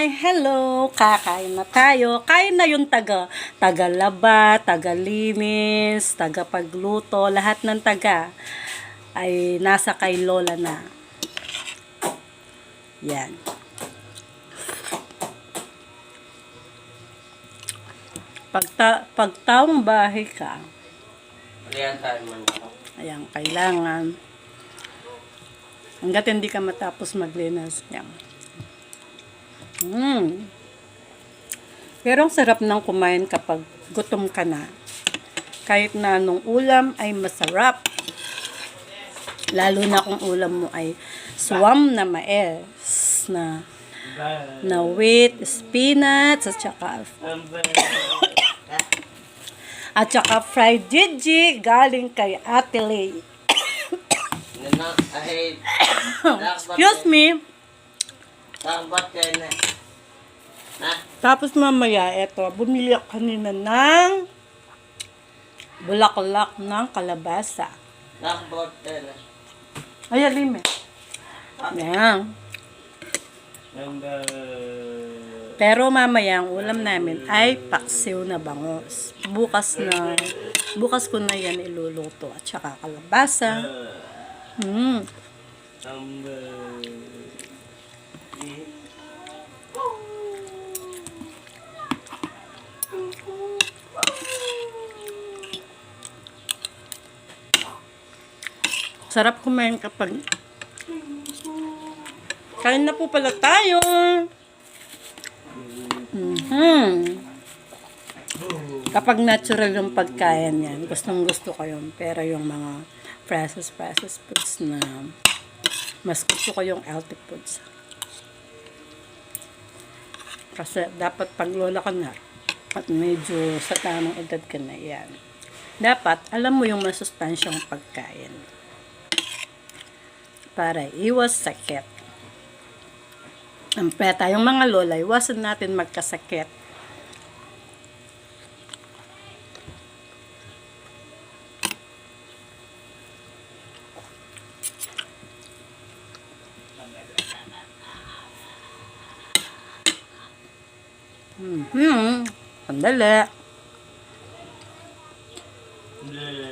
Hi! Hello! Kakain na tayo. Kain na yung taga. Taga-laba, taga-linis, taga-pagluto, lahat ng taga ay nasa kay Lola na. Yan. Pagta pagtaong bahay ka, Alihan tayo ayan, kailangan hanggat hindi ka matapos maglinis. Yan. Mm. Pero ang sarap ng kumain kapag gutom ka na. Kahit na anong ulam ay masarap. Lalo na kung ulam mo ay swam na mais na na wheat, spinach, at saka, at saka fried gigi galing kay Ate Lay. Excuse me. Takbat yan na. Na? Tapos mamaya, eto, bumili ako kanina ng bulaklak ng kalabasa. Takbat yan na. Ay, alime. Yan. Pero mamaya, ang ulam namin ay paksiw na bangos. Bukas na, bukas ko na yan iluluto. At saka kalabasa. Mm. Sarap kumain kapag Kain na po pala tayo. Mhm. Kapag natural yung pagkain yan, gustong gusto ko yun. Pero yung mga processed, processed foods na mas gusto ko yung healthy foods. Kasi dapat pag lola ka na, at medyo sa tamang edad ka na yan, dapat alam mo yung masustansyang pagkain para iwas sakit. Peta, yung mga lola, iwasan natin magkasakit. Hmm. hmm, Sandali. Sandali.